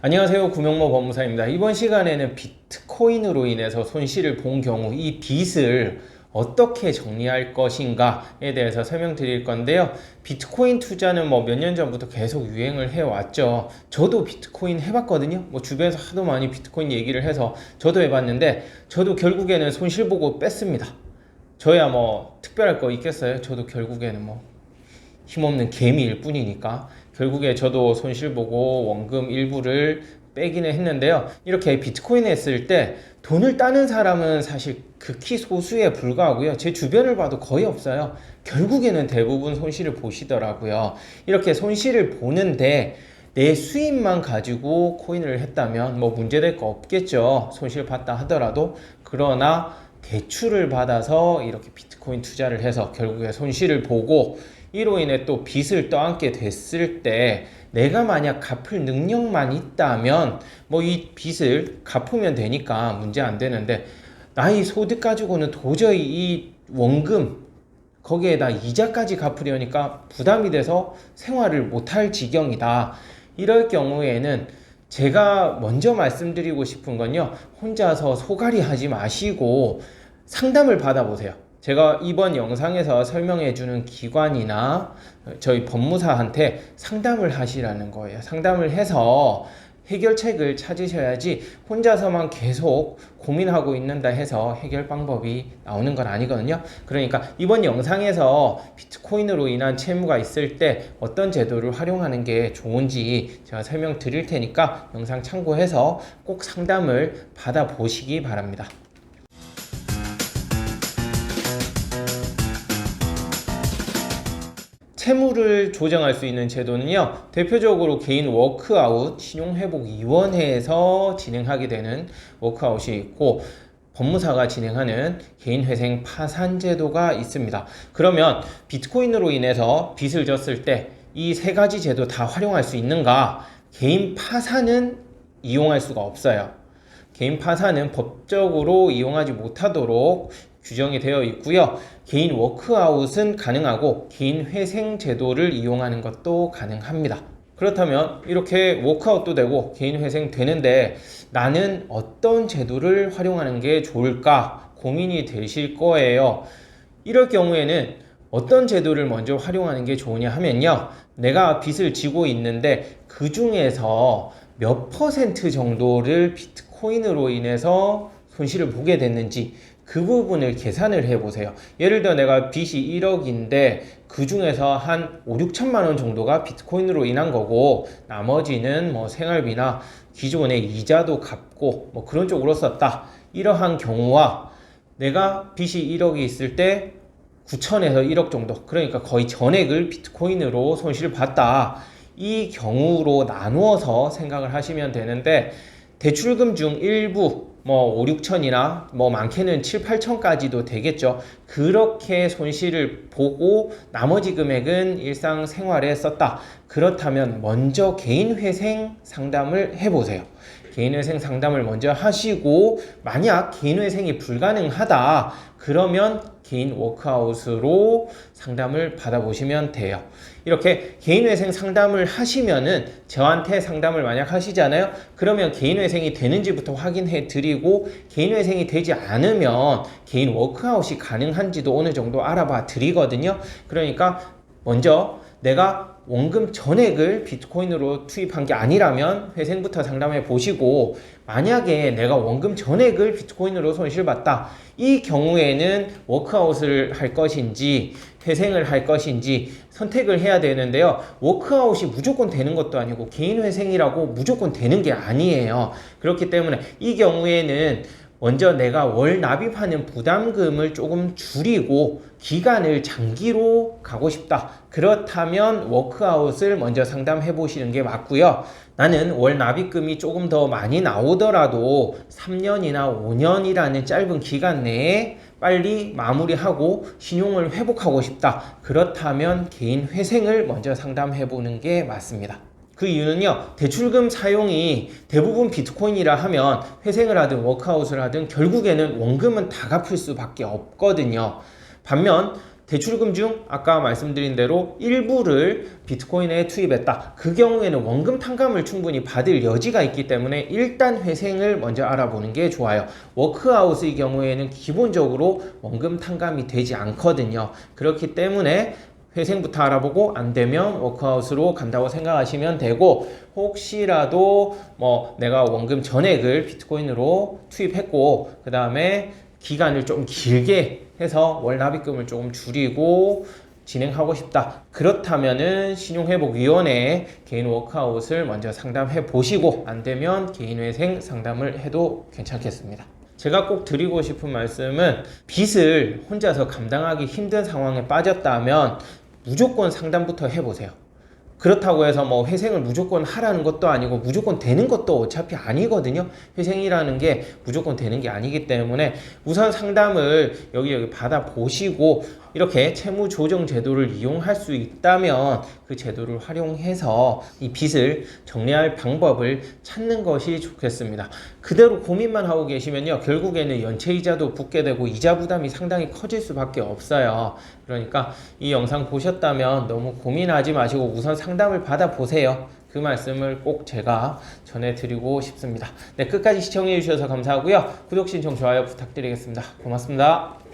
안녕하세요. 구명모 법무사입니다. 이번 시간에는 비트코인으로 인해서 손실을 본 경우 이 빚을 어떻게 정리할 것인가에 대해서 설명드릴 건데요. 비트코인 투자는 뭐 몇 년 전부터 계속 유행을 해왔죠. 저도 비트코인 해봤거든요. 뭐 주변에서 하도 많이 비트코인 얘기를 해서 저도 해봤는데 저도 결국에는 손실 보고 뺐습니다. 저야 뭐 특별할 거 있겠어요? 저도 결국에는 뭐 힘없는 개미일 뿐이니까 결국에 저도 손실 보고 원금 일부를 빼기는 했는데요. 이렇게 비트코인 했을 때 돈을 따는 사람은 사실 극히 소수에 불과하고요. 제 주변을 봐도 거의 없어요. 결국에는 대부분 손실을 보시더라고요. 이렇게 손실을 보는데 내 수입만 가지고 코인을 했다면 뭐 문제될 거 없겠죠. 손실 봤다 하더라도 그러나 대출을 받아서 이렇게 비트코인 투자를 해서 결국에 손실을 보고 이로 인해 또 빚을 떠안게 됐을 때 내가 만약 갚을 능력만 있다면 뭐 이 빚을 갚으면 되니까 문제 안 되는데 나의 소득 가지고는 도저히 이 원금 거기에다 이자까지 갚으려니까 부담이 돼서 생활을 못할 지경이다. 이럴 경우에는 제가 먼저 말씀드리고 싶은 건요. 혼자서 소갈이 하지 마시고 상담을 받아보세요. 제가 이번 영상에서 설명해 주는 기관이나 저희 법무사한테 상담을 하시라는 거예요. 상담을 해서 해결책을 찾으셔야지 혼자서만 계속 고민하고 있는다 해서 해결 방법이 나오는 건 아니거든요. 그러니까 이번 영상에서 비트코인으로 인한 채무가 있을 때 어떤 제도를 활용하는 게 좋은지 제가 설명 드릴 테니까 영상 참고해서 꼭 상담을 받아보시기 바랍니다. 채무를 조정할 수 있는 제도는요, 대표적으로 개인 워크아웃 신용회복위원회에서 진행하게 되는 워크아웃이 있고, 법무사가 진행하는 개인회생 파산 제도가 있습니다. 그러면 비트코인으로 인해서 빚을 졌을 때 이 세 가지 제도 다 활용할 수 있는가? 개인 파산은 이용할 수가 없어요. 개인 파산은 법적으로 이용하지 못하도록 규정이 되어 있고요. 개인 워크아웃은 가능하고 개인 회생 제도를 이용하는 것도 가능합니다. 그렇다면 이렇게 워크아웃도 되고 개인 회생 되는데 나는 어떤 제도를 활용하는 게 좋을까 고민이 되실 거예요. 이럴 경우에는 어떤 제도를 먼저 활용하는 게 좋으냐 하면요. 내가 빚을 지고 있는데 그 중에서 몇 퍼센트 정도를 비트코인으로 인해서 손실을 보게 됐는지 그 부분을 계산을 해 보세요. 예를 들어 내가 빚이 1억인데 그 중에서 한 5, 6천만 원 정도가 비트코인으로 인한 거고 나머지는 뭐 생활비나 기존의 이자도 갚고 뭐 그런 쪽으로 썼다. 이러한 경우와 내가 빚이 1억이 있을 때 9천에서 1억 정도 그러니까 거의 전액을 비트코인으로 손실을 봤다. 이 경우로 나누어서 생각을 하시면 되는데 대출금 중 일부 뭐 5, 6천이나 뭐 많게는 7, 8천까지도 되겠죠. 그렇게 손실을 보고 나머지 금액은 일상생활에 썼다. 그렇다면 먼저 개인 회생 상담을 해보세요. 개인 회생 상담을 먼저 하시고 만약 개인 회생이 불가능하다 그러면 개인 워크아웃으로 상담을 받아보시면 돼요. 이렇게 개인 회생 상담을 하시면은 저한테 상담을 만약 하시잖아요. 그러면 개인 회생이 되는지부터 확인해 드리고 개인 회생이 되지 않으면 개인 워크아웃이 가능한지도 어느 정도 알아봐 드리거든요. 그러니까 먼저 내가 원금 전액을 비트코인으로 투입한 게 아니라면 회생부터 상담해 보시고 만약에 내가 원금 전액을 비트코인으로 손실봤다. 이 경우에는 워크아웃을 할 것인지 회생을 할 것인지 선택을 해야 되는데요. 워크아웃이 무조건 되는 것도 아니고 개인 회생이라고 무조건 되는 게 아니에요. 그렇기 때문에 이 경우에는 먼저 내가 월 납입하는 부담금을 조금 줄이고 기간을 장기로 가고 싶다. 그렇다면 워크아웃을 먼저 상담해 보시는 게 맞고요. 나는 월 납입금이 조금 더 많이 나오더라도 3년이나 5년이라는 짧은 기간 내에 빨리 마무리하고 신용을 회복하고 싶다. 그렇다면 개인 회생을 먼저 상담해 보는 게 맞습니다. 그 이유는요, 대출금 사용이 대부분 비트코인이라 하면 회생을 하든 워크아웃을 하든 결국에는 원금은 다 갚을 수밖에 없거든요. 반면 대출금 중 아까 말씀드린 대로 일부를 비트코인에 투입했다. 그 경우에는 원금 탕감을 충분히 받을 여지가 있기 때문에 일단 회생을 먼저 알아보는 게 좋아요. 워크아웃의 경우에는 기본적으로 원금 탕감이 되지 않거든요. 그렇기 때문에 회생부터 알아보고 안 되면 워크아웃으로 간다고 생각하시면 되고 혹시라도 뭐 내가 원금 전액을 비트코인으로 투입했고 그 다음에 기간을 좀 길게 해서 월 납입금을 조금 줄이고 진행하고 싶다. 그렇다면은 신용회복위원회에 개인 워크아웃을 먼저 상담해 보시고 안 되면 개인회생 상담을 해도 괜찮겠습니다. 제가 꼭 드리고 싶은 말씀은 빚을 혼자서 감당하기 힘든 상황에 빠졌다면 무조건 상담부터 해보세요. 그렇다고 해서 뭐 회생을 무조건 하라는 것도 아니고 무조건 되는 것도 어차피 아니거든요. 회생이라는 게 무조건 되는 게 아니기 때문에 우선 상담을 여기 여기 받아 보시고 이렇게 채무 조정 제도를 이용할 수 있다면 그 제도를 활용해서 이 빚을 정리할 방법을 찾는 것이 좋겠습니다. 그대로 고민만 하고 계시면요. 결국에는 연체 이자도 붙게 되고 이자 부담이 상당히 커질 수밖에 없어요. 그러니까 이 영상 보셨다면 너무 고민하지 마시고 우선 상담을 받아 보세요. 그 말씀을 꼭 제가 전해드리고 싶습니다. 네, 끝까지 시청해 주셔서 감사하고요. 구독, 신청, 좋아요 부탁드리겠습니다. 고맙습니다.